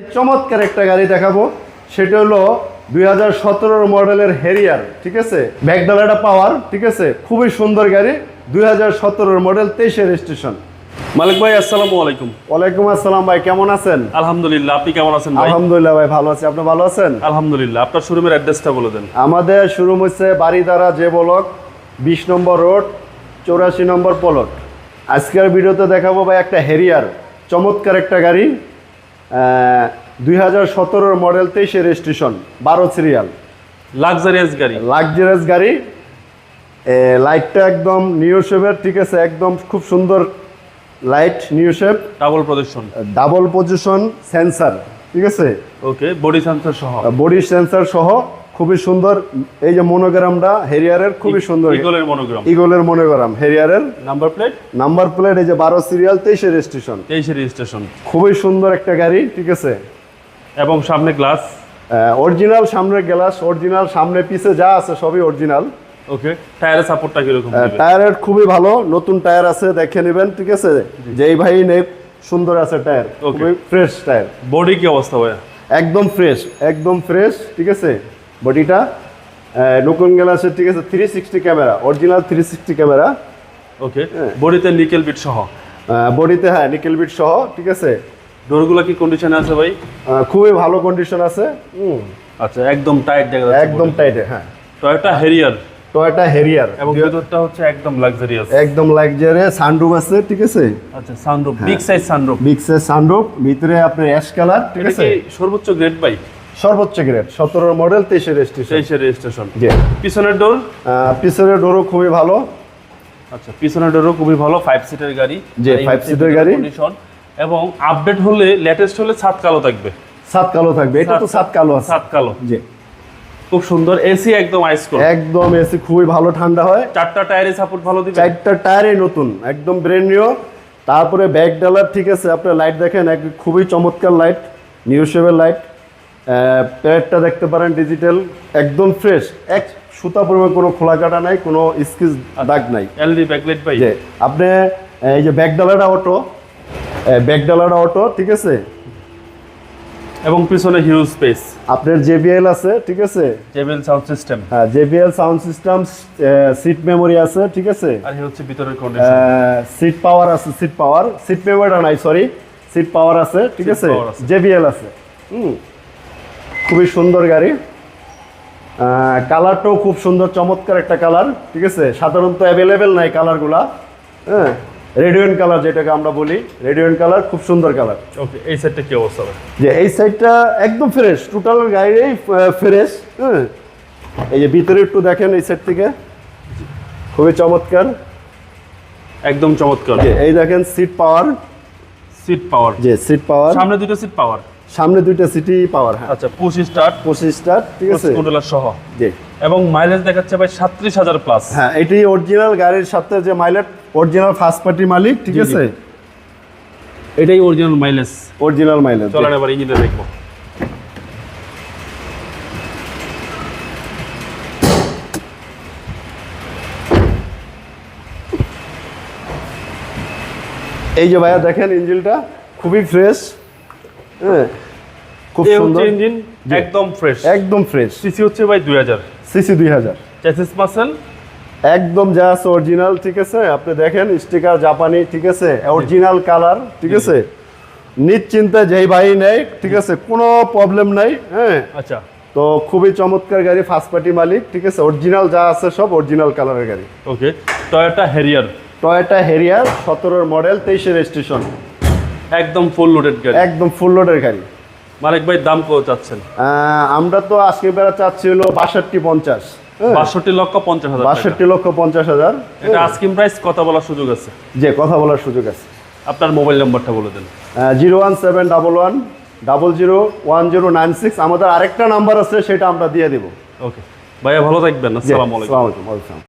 চমৎকার একটা গাড়ি দেখাবো। সেটা হলো দুই হাজার মডেলের হেরিয়ার ঠিক আছে? ব্যাগডালাটা পাওয়ার ঠিক আছে? খুবই সুন্দর গাড়ি দুই হাজার মডেল তেইশে রেজিস্ট্রেশন। মালিক ভাই আসসালামু আলাইকুম। ওয়ালাইকুম আসসালাম ভাই কেমন আছেন? আলহামদুলিল্লাহ আপনি কেমন আছেন ভাই? আলহামদুলিল্লাহ ভাই ভালো আছি। আপনি ভালো আছেন? আলহামদুলিল্লাহ আপনার শোরুমের অ্যাড্রেসটা বলে দেন। আমাদের শোরুম হচ্ছে বাড়িদারা যে বলক বিশ নম্বর রোড চৌরাশি নম্বর পলট। আজকের ভিডিওতে দেখাবো ভাই একটা হেরিয়ার চমৎকার একটা গাড়ি। দুই হাজার সতেরোর মডেল তেইশে রেজিস্ট্রেশন বারো সিরিয়াল। লাক্সারিয়াস গাড়ি। লাক্সারিয়াস গাড়ি। লাইটটা একদম নিউ শেপের ঠিক আছে একদম খুব সুন্দর লাইট নিউ শেপ ডাবল প্রদর্শন ডাবল পজিশন সেন্সার ঠিক আছে? ওকে বডি সেন্সার সহ। বডি সেন্সার সহ। খুবই সুন্দর। এই যে মনোগ্রামটা হেরিয়ারের খুবই সুন্দর। ইগলের মনোগ্রাম। ইগলের monogram হেরিয়ারের। Number plate? Number plate এই যে বারো সিরিয়াল তেইশে রেজিস্ট্রেশন। তেইশে রেজিস্ট্রেশন। খুবই সুন্দর একটা গাড়ি ঠিক আছে? এবং সামনে গ্লাস। অরিজিনাল সামনে গ্লাস অরিজিনাল সামনে পিছে যা আছে সবই অরিজিনাল। ওকে টায়ারের সাপোর্টটা কীরকম? টায়ারের খুবই ভালো নতুন টায়ার আছে দেখে নেবেন ঠিক আছে? যেই ভাই নেই সুন্দর আছে টায়ার. খুবই ফ্রেশ টায়ার। বডি কি অবস্থা ভাইয়া? একদম ফ্রেশ একদম ফ্রেশ ঠিক আছে? বডিটা নতুন গ্লাসের ঠিক আছে three sixty camera original three sixty camera. Okay বডিতে নিকেল বিট সহ? বডিতে হ্যাঁ নিকেল বিট সহ ঠিক আছে। ডোরগুলো কি কন্ডিশনে আছে ভাই? খুবই ভালো কন্ডিশন আছে হুম, আচ্ছা একদম টাইট দেখা যাচ্ছে একদম টাইট হ্যাঁ। টয়োটা হেরিয়ার টয়োটা হেরিয়ার এবং ভেতরটা হচ্ছে একদম লাক্সারিয়াস একদম লাক্সারি সানরুফ আছে ঠিক আছে। আচ্ছা sunroof big size sunroof big size sunroof ভিতরে আপনার অ্যাশ কালার ঠিক আছে। সর্বোচ্চ গ্রেড ভাই? সর্বোচ্চ গ্রেড সতেরো মডেল তেইশে রেজিস্ট্রেশন তেইশে রেজিস্ট্রেশন জি। পিছনের ডোর পিছনের ডোরও খুবই ভালো। আচ্ছা পিছনের ডোরও খুবই ভালো ফাইভ সিটের গাড়ি। জি, ফাইভ ভিতরের গাড়ি। এবং আপডেট হলে লেটেস্ট হলে ছাদ কালো থাকবে। সাত কালো থাকবে। এটা তো সাত কালো আছে। ছাদ কালো। জি। খুব সুন্দর এসি একদম আইস কোল্ড একদম এসি খুবই ভালো ঠান্ডা হয়। চারটা টায়ারে সাপোর্ট ভালো দিবে? চারটা টায়ারই নতুন একদম ব্রেন নিউ তারপরে ব্যাক ডালার ঠিক আছে আপনার লাইট দেখেন এক খুবই চমৎকার লাইট নিউ শেপের লাইট প্যাডটা দেখতে পারেন ডিজিটাল একদম ফ্রেশ এক সুতা পরিমাণ কোনো খোলা কাটা নাই কোনো স্কিচ দাগ নাই। এলডি ব্যাকলাইট যে আপনি এই যে ব্যাক ডালাটা অটো ব্যাক ডালাটা অটো ঠিক আছে? এবং পিছনে হিউজ স্পেস আপনার জেবিএল আছে ঠিক আছে? জেবিএল সাউন্ড সিস্টেম হ্যাঁ JBL sound system seat memory আছে ঠিক আছে? আর হচ্ছে ভিতরের কন্ডিশন সিট পাওয়ার আছে সিট পাওয়ার সিট মেমোরিটা নাই সরি সিট পাওয়ার আছে ঠিক আছে। জেবিএল আছে। হুম। খুবই সুন্দর গাড়ি। কালারটাও খুব সুন্দর চমৎকার একটা কালার ঠিক আছে? সাধারণত অ্যাভেলেবেল নাই কালারগুলা হ্যাঁ? রেডিয়েন্ট কালার যেটাকে আমরা বলি রেডিয়েন্ট কালার খুব সুন্দর কালার ওকে এই সেটটা কি অবস্থা? যে এই সাইডটা একদম ফ্রেশ টোটাল গাড়িটাই ফ্রেশ হ্যাঁ? এই যে ভিতরে একটু দেখেন এই সাইড থেকে। খুবই চমৎকার। একদম চমৎকার। এই দেখেন সিট পাওয়ার সিট পাওয়ার যে সিট পাওয়ার সামনে দুটো সিট পাওয়ার সামনে দুইটা সিটি পাওয়ার হ্যাঁ। আচ্ছা পুশ স্টার্ট পঁচিশটা ঠিক আছে? কন্ট্রোলার সহ। জি। এবং মাইলেজ দেখাচ্ছে ভাই সাত্রিশ হাজার প্লাস হ্যাঁ এটি অরিজিনাল গাড়ির সাথে যে মাইলেজ অরিজিনাল ফার্স্ট পার্টি মালিক ঠিক। আছে? এটাই অরিজিনাল মাইলেজ অরিজিনাল মাইলেজ চলেন এবার ইঞ্জিনটা দেখব। এই যে ভাইয়া দেখেন ইঞ্জিনটা খুবই ফ্রেশ হ্যাঁ। খুব সুন্দর। ইঞ্জিন একদম ফ্রেশ একদম ফ্রেশ সিসি হচ্ছে ভাই দুই হাজার। সিসি দুই হাজার। চ্যাসিস মাসেল একদম যা আছে অরিজিনাল ঠিক আছে? আপনি দেখেন স্টিকার জাপানি ঠিক আছে? অরিজিনাল কালার ঠিক আছে? নিশ্চিন্তে যেই ভাই নেই ঠিক আছে? কোনো প্রবলেম নাই হ্যাঁ? আচ্ছা। তো খুবই চমৎকার গাড়ি ফার্স্ট পার্টি মালিক ঠিক আছে? অরিজিনাল যা আছে সব অরিজিনাল কালারের গাড়ি। Okay Toyota Harrier Toyota Harrier সতেরোর মডেল তেইশে রেজিস্ট্রেশন একদম ফুল লোডেড গাড়ি। একদম ফুল লোডের গাড়ি। মালিক ভাই দাম কত চাচ্ছেন? আমরা তো আজকে বেড়া চাচ্ছি হলো বাষট্টি পঞ্চাশ হ্যাঁ, বাষট্টি লক্ষ পঞ্চাশ হাজার। বাষট্টি লক্ষ পঞ্চাশ হাজার এটা আস্কিং প্রাইস কথা বলার সুযোগ আছে? যে কথা বলার সুযোগ আছে। আপনার মোবাইল নাম্বারটা বলে দেন। Zero one seven double one double zero one zero nine six আমাদের আরেকটা নাম্বার আছে সেটা আমরা দিয়ে দেবো। ওকে ভাইয়া ভালো থাকবেন। আসসালামু আলাইকুম।